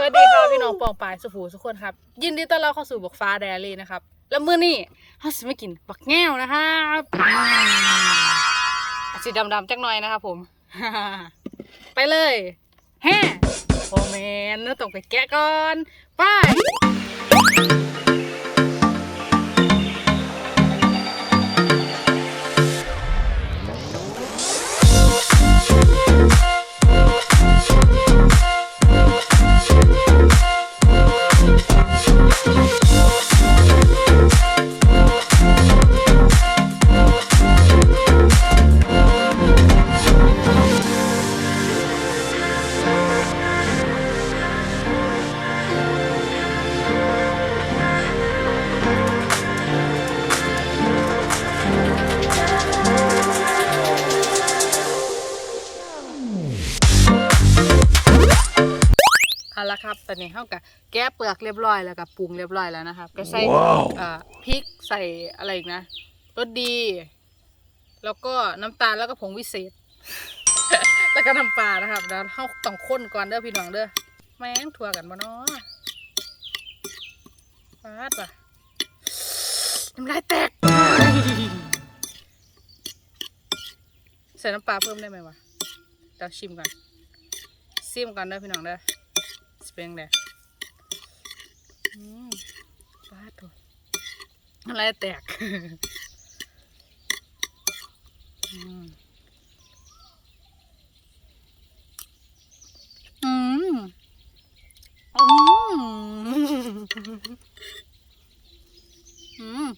สวัสดีค่ะพี่น้องปองปายสุภูทุกคนครับ ยินดีต้อนรับเข้าสู่บอกฟ้าแดรี่นะครับ แล้วมื้อนี้เราจะมากินบักแง่วนะครับสีดำๆจักหน่อยนะครับผม ไปเลยแฮ่โอเมนต้องไปแกะก่อน ไป เอาละครับ ตอนนี้เขากับแกะเปลือกเรียบร้อยแล้วกับปรุงเรียบร้อยแล้วนะครับ ก็ใส่ว้าวเอ่อพริกใส่อะไรอีกนะรสดี แล้วก็น้ำตาลแล้วก็ผงวิเศษ แล้วก็น้ำปลานะครับแล้วเขาต้องข้นก่อนเด้อพี่น้องเด้อแม่งถั่วกันบ่เนาะปาดป่ะน้ำลายแตก ใส่น้ำปลาเพิ่มได้ไหมวะเดี๋ยวชิมก่อน ซิมก่อนเด้อพี่น้องเด้อส เปงเด้ออืมปาดตัวน้ำลายแตกอืมอืมอืมอืม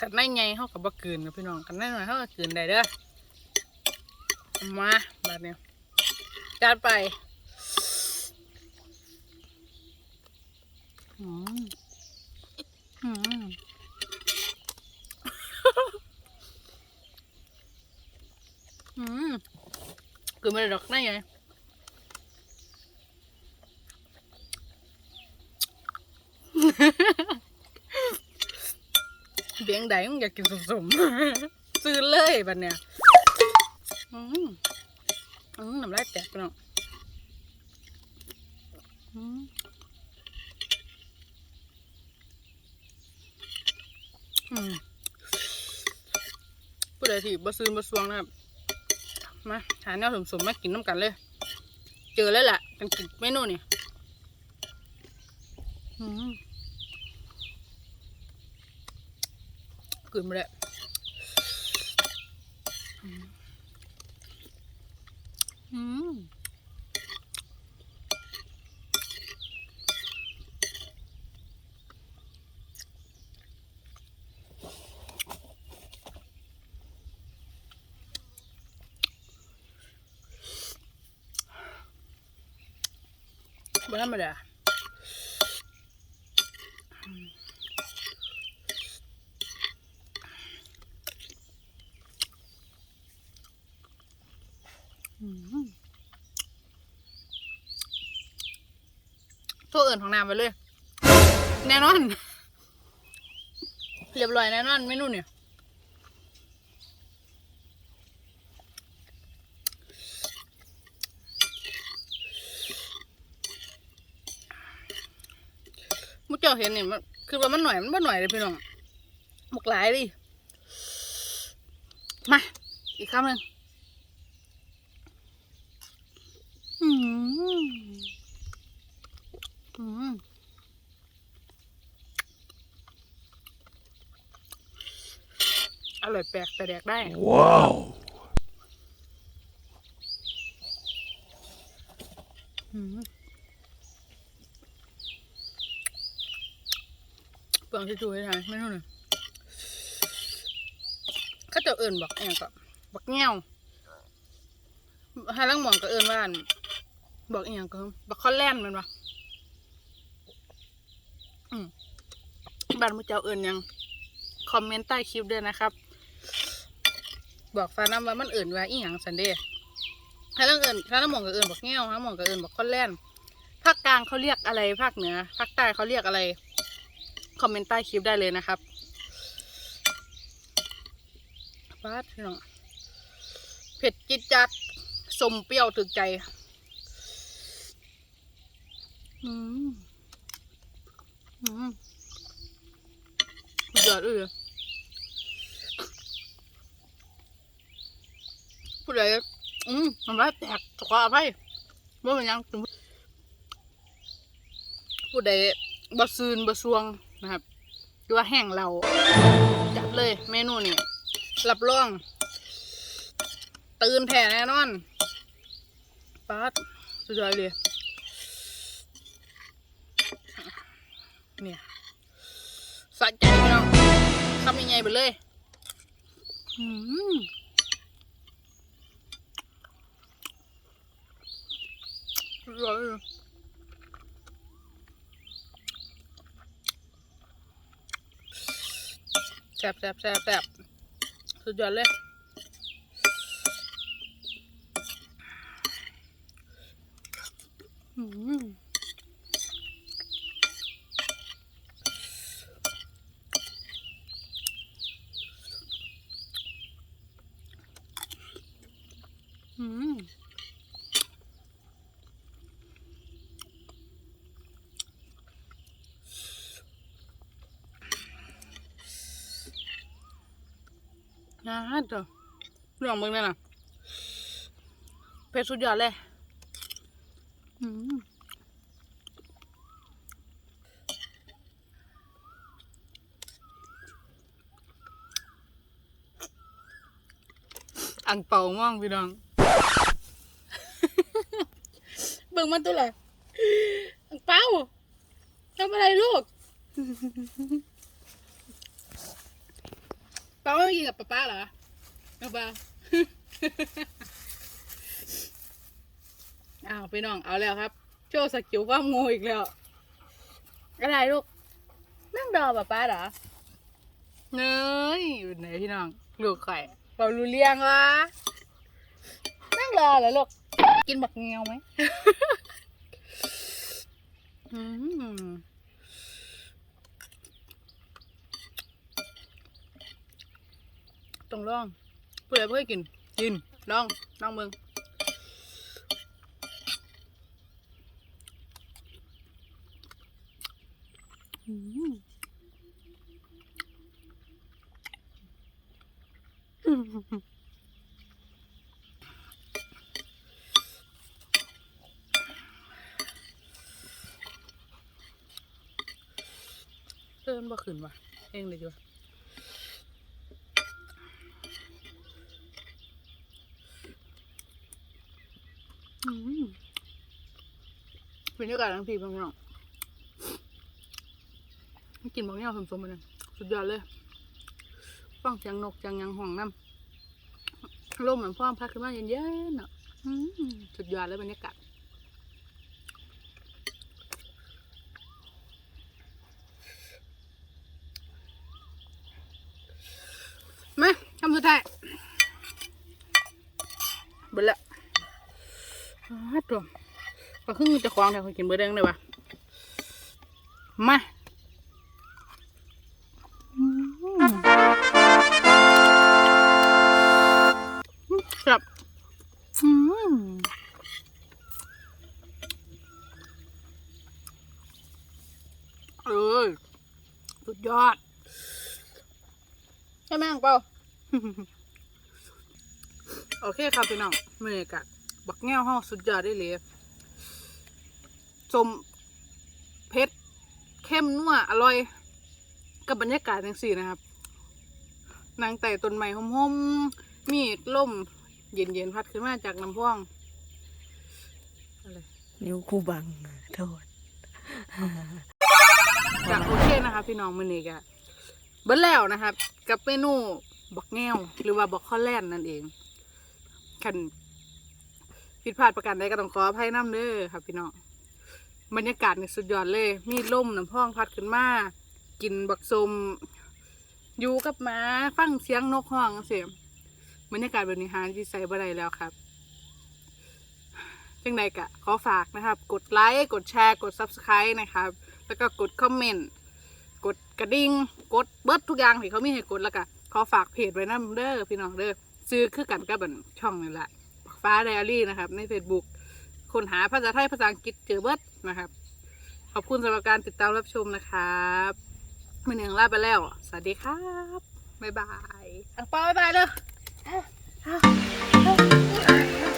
กันได้ไงเขากับบ่เกินนะพี่น้องกันได้หน่อยเขาก็เกินได้เด้อเอามาแบบนี้จัดไป อืมอืมอืมคือไม่ได้ดอกได้ไงเบียงใดมึงอยากกินสมๆซื้อเลยบัดเนี่ยอืมอืมน้ำลายแตกไปเนาะอืมอืม ผู้ใดที่บะซื้อบ่สวงนะครับ มาหาแนวสมๆมากินน้ำกันเลย เจอแล้วแหละกันกินเมนูนี่อืนมาแล้วอืม ธรรมดาตัวอื่นของน้ำไปเลย แน่นอน เรียบร้อยแน่นอนเมนูเนี่ย จ้าเห็นนี่มันคือว่ามันหน่อยมันบ่หน่อยเลยพี่น้องหมกหลายดิมาอีกคำหนึ่งอืมอืมอร่อยแปลกแต่แดกได้ Wow. อืมเป ลืองที่จูให้ทานไม่เท่าไหร่เขาจะเอิ่นบอกอย่างก็บอกเงี้ยวให้ลังหมองก็เอิ่นว่านบอกอหย่างก็บอกข้อแล่นมันวะบ้านมุเจ้าเอิ่นยัง คอมเมนต์ใต้คลิปด้วยนะครับ บอกฟ้าน้ำว่ามันเอิ่นว่าอีหยังสันเดย์ให้ลังเอิ่นถ้าลังหมองก็เอิ่นบอกเงี้ยวถ้าหมองก็เอิ่นบอกข้อแล่นภาคกลางเขาเรียกอะไรภาคเหนือภาคใต้เขาเรียกอะไร คอมเมนต์ใต้คลิปได้เลยนะครับฟาดพี่น้องเผ็ดจิดจัดสมเปรี้ยวถึกใจ อืม อืมสุดยอดเลยผู้ใดอืมน้ำลายแตกขออภัยว่าเป็นยังผู้ใดบะซืนบะซวง นะครับหรือว่าแห้งเราจัดเลยเมนูนี่รับรอง ตื่นแผ่แน่นอนป๊าดสุดยอดเลยเนี่ยสะใจพี่น้องทำยังไงไปเลยอืมอร่อยเลยแซ่ บแซ่บแซ่บแซ่บสุดยอดเลยอืมอืม นะฮะเดี๋ยวลองมึงเลยนะเผ็ดสุดยอดเลยอังเป่าม่องพี่น้อง เบิ่งมันตัวอะไรอังเป่าทำอะไรลูก ป้าไม่กินกับป้าป้าเหรอเอาเปล่าอ้าวพี่น้องเอาแล้วครับ โชว์สกิลความงูอีกแล้วอะไรลูกนั่งรอป้าป้าเหรอเนยอยู่ไหนพี่น้องลูกไข่เปารู้เลี้ยงวะนั่งรอเหรอลูกกินบักเงียวไหม อืม ต้องลองเพื่อเพื่อกิน กินลองลองเมืองเดินบ่ขึ้นว่ะ เองเลยดีกว่าอืมบ รรยากาศทั้งทีพี่น้องกินบางอย่างสมๆมเลยสุดยอดเลย ฟังเสียงนกเสียงยังห้องน้ำลมเหมือนพ่อพัดขึ้นมาเย็นๆอะสุดยอดเลยบรรยากาศมาคำสุดท้ายเบิดละอ้าว ตัวก็คือจะคล้องแต่คนกินเบิดเด้งเลยวะมาอืมครับอืมเอ้ยสุดยอด ใช่ไหมอังเปาโอเคครับพี่น้องมือกับักแง่วห้องสุดยอดได้เลย สมเผ็ดเข้มนัวอร่อย กับบรรยากาศจังสี่นะครับนางไต่ต้นไม้หอมๆมีลมเย็นๆพัดขึ้นมาจากน้ำพ่วงอะไรนิ้วคู่บังโทษจากโอเคนะคะพี่น้องมือนี้กะเบิ้แล้วนะครับ กับเมนูบักแง้วหรือว่าบักข้อแล่นนั่นเองคันผิดพลาดประการใดก็ต้องขออภัยน้ำเด้อครับพี่น้อง บรรยากาศนี่สุดยอดเลย มีลมน้ำพองพัดขึ้นมากินบักสมอยู่กับหมาฟังเสียงนกห้องเสียงบรรยากาศแบบนี้หาที่ใส่บ่ได้แล้วครับจังใดกะขอฝากนะครับ กดไลค์กดแชร์กด Subscribe นะครับ แล้วก็กดคอมเมนต์กดกระดิ่งกดเบิร์ดทุกอย่างที่เขามีให้กดแล้วก็ขอฝากเพจไว้นะเด้อพี่น้องเด้อซื้อคือกันกับบันช่องนี่แหละฟ้าไดอารี่นะครับ ใน Facebook ค้นหาภาษาไทยภาษาอังกฤษเจอเบิดนะครับ ขอบคุณสำหรับการติดตามรับชมนะครับมือหนึ่งลาไปแล้ว สวัสดีครับบ๊ายบายอังเปาบ๊ายบายเลย